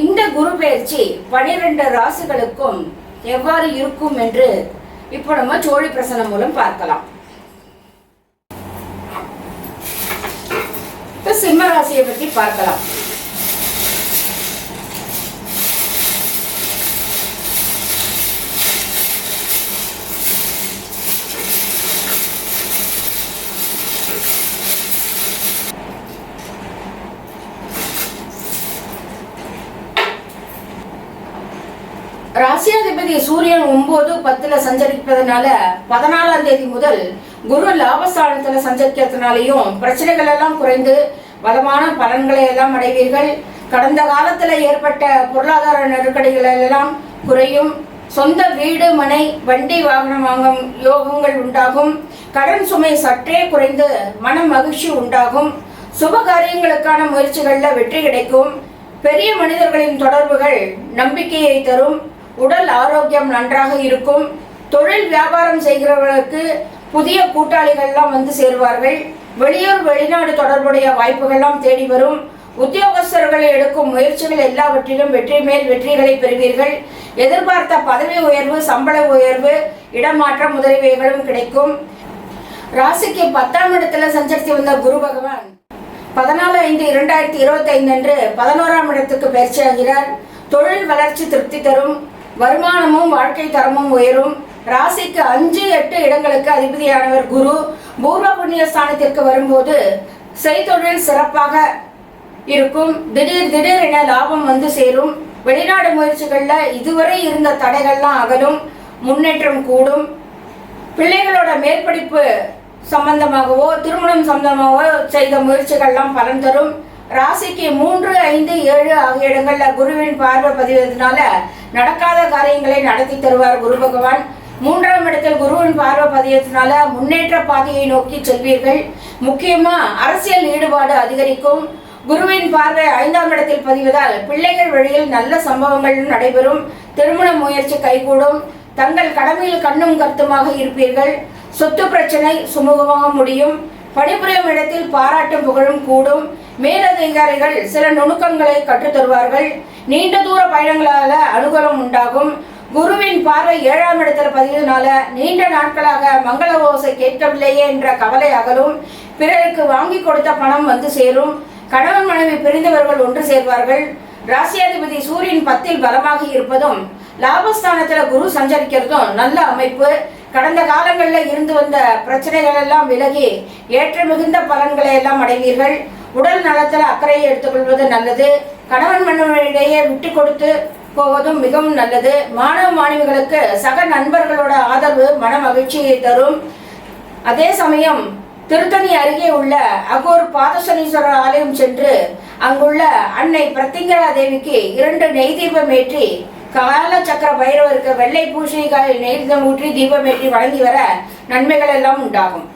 இந்த குரு பயிற்சி பனிரெண்டு ராசிகளுக்கும் எவ்வாறு இருக்கும் என்று இப்போ நம்ம சோழி பிரசனம் மூலம் பார்க்கலாம். இப்ப சிம்ம ராசியை பற்றி பார்க்கலாம். ராசியாதிபதி சூரியன் ஒன்பது பத்துல சஞ்சரிப்பதனால பதினாலாம் தேதி முதல் குரு லாபஸ்தானத்துல சஞ்சரிக்கிறதுனாலையும் பிரச்சனைகள் எல்லாம் குறைந்து வளமான பலன்களை எல்லாம் அடைவீர்கள். கடந்த காலத்துல ஏற்பட்ட பொருளாதார நெருக்கடிகள் எல்லாம் குறையும். சொந்த வீடு மனை வண்டி வாகனம் வாங்கும் யோகங்கள் உண்டாகும். கடன் சுமை சற்றே குறைந்து மன மகிழ்ச்சி உண்டாகும். சுப காரியங்களுக்கான முயற்சிகளில் வெற்றி கிடைக்கும். பெரிய மனிதர்களின் தொடர்புகள் நம்பிக்கையை தரும். உடல் ஆரோக்கியம் நன்றாக இருக்கும். தொழில் வியாபாரம் செய்கிறவர்களுக்கு புதிய கூட்டாளிகள்லாம் வந்து சேருவார்கள். வெளியூர் வெளிநாடு தொடர்புடைய வாய்ப்புகள்லாம் தேடி வரும். உத்தியோகஸ்தர்கள் எடுக்கும் முயற்சிகள் எல்லாவற்றிலும் வெற்றி மேல் வெற்றிகளை பெறுவீர்கள். எதிர்பார்த்த பதவி உயர்வு சம்பள உயர்வு இடமாற்றம் முதலியவைகளும் கிடைக்கும். ராசிக்கு பத்தாம் இடத்துல சஞ்சரித்து வந்த குரு பகவான் பதினாலு ஐந்து இரண்டாயிரத்தி இருபத்தி ஐந்து அன்று பதினோராம் இடத்துக்கு பயிற்சியாகிறார். தொழில் வளர்ச்சி திருப்தி தரும். வருமானமும் வாழ்க்கை தரமும் உயரும். ராசிக்கு அஞ்சு எட்டு இடங்களுக்கு அதிபதியானவர் குரு. பூர்வ புண்ணிய ஸ்தானத்திற்கு வரும்போது செய்தொழில் சிறப்பாக இருக்கும். திடீர் திடீர் என லாபம் வந்து சேரும். வெளிநாடு முயற்சிகளில் இதுவரை இருந்த தடைகள்லாம் அகலும் முன்னேற்றம் கூடும். பிள்ளைகளோட மேற்படிப்பு சம்பந்தமாகவோ திருமணம் சம்பந்தமாகவோ செய்த முயற்சிகள்லாம் பலன் தரும். ராசிக்கு மூன்று ஐந்து ஏழு ஆகிய இடங்கள்ல குருவின் பார்வை பதிவதனால நடக்காத காரியங்களை நடத்தி தருவார் குரு பகவான். மூன்றாம் இடத்தில் குருவின் பார்வை பதிவதனால முன்னேற்ற பாதையை நோக்கி செல்வீர்கள். முக்கியமா அரசியல் ஈடுபாடு அதிகரிக்கும். குருவின் பார்வை ஐந்தாம் இடத்தில் பதிவதால் பிள்ளைகள் வழியில் நல்ல சம்பவங்கள் நடைபெறும். திருமண முயற்சி கைகூடும். தங்கள் கடமையில் கண்ணும் கருத்துமாக இருப்பீர்கள். சொத்து பிரச்சனை சுமூகமாக முடியும். பணிபுரியும் இடத்தில் பாராட்டும் புகழும் கூடும். மேலதிகாரிகள் சில நுணுக்கங்களை கற்றுத் தருவார்கள் நீண்ட தூர பயணங்களால அனுகூலம் உண்டாகும். குருவின் பார்வை ஏழாம் இடத்துல பதிவதனால நீண்ட நாட்களாக மங்கள ஓசை கேட்கவில்லையே என்ற கவலை அகலும். பிறருக்கு வாங்கி கொடுத்த பணம் வந்து சேரும். கணவன் மனைவி பிரிந்தவர்கள் ஒன்று சேர்வார்கள். ராசியாதிபதி சூரியன் பத்தில் பலமாக இருப்பதும் லாபஸ்தானத்துல குரு சஞ்சரிக்கிறதும் நல்ல அமைப்பு. கடந்த காலங்களில் இருந்து வந்த பிரச்சனைகள் எல்லாம் விலகி ஏற்ற மிகுந்த பலன்களை எல்லாம் அடைவீர்கள். உடல் நலத்தில் அக்கறையை எடுத்துக்கொள்வது நல்லது. கணவன் மனைவியிடையே விட்டு கொடுத்து போவதும் மிகவும் நல்லது. மாணவ மாணவிகளுக்கு சக நண்பர்களோட ஆதரவு மன மகிழ்ச்சியை தரும். அதே சமயம் திருத்தணி அருகே உள்ள அகோர் பாதசனீஸ்வரர் ஆலயம் சென்று அங்குள்ள அன்னை பிரத்திங்கரா தேவிக்கு இரண்டு நெய் தீபம் ஏற்றி கால சக்கர பைரவருக்கு வெள்ளை பூசணிக்காய் நெய் தீபம் ஊற்றி தீபம் ஏற்றி வழங்கி வர நன்மைகள் எல்லாம் உண்டாகும்.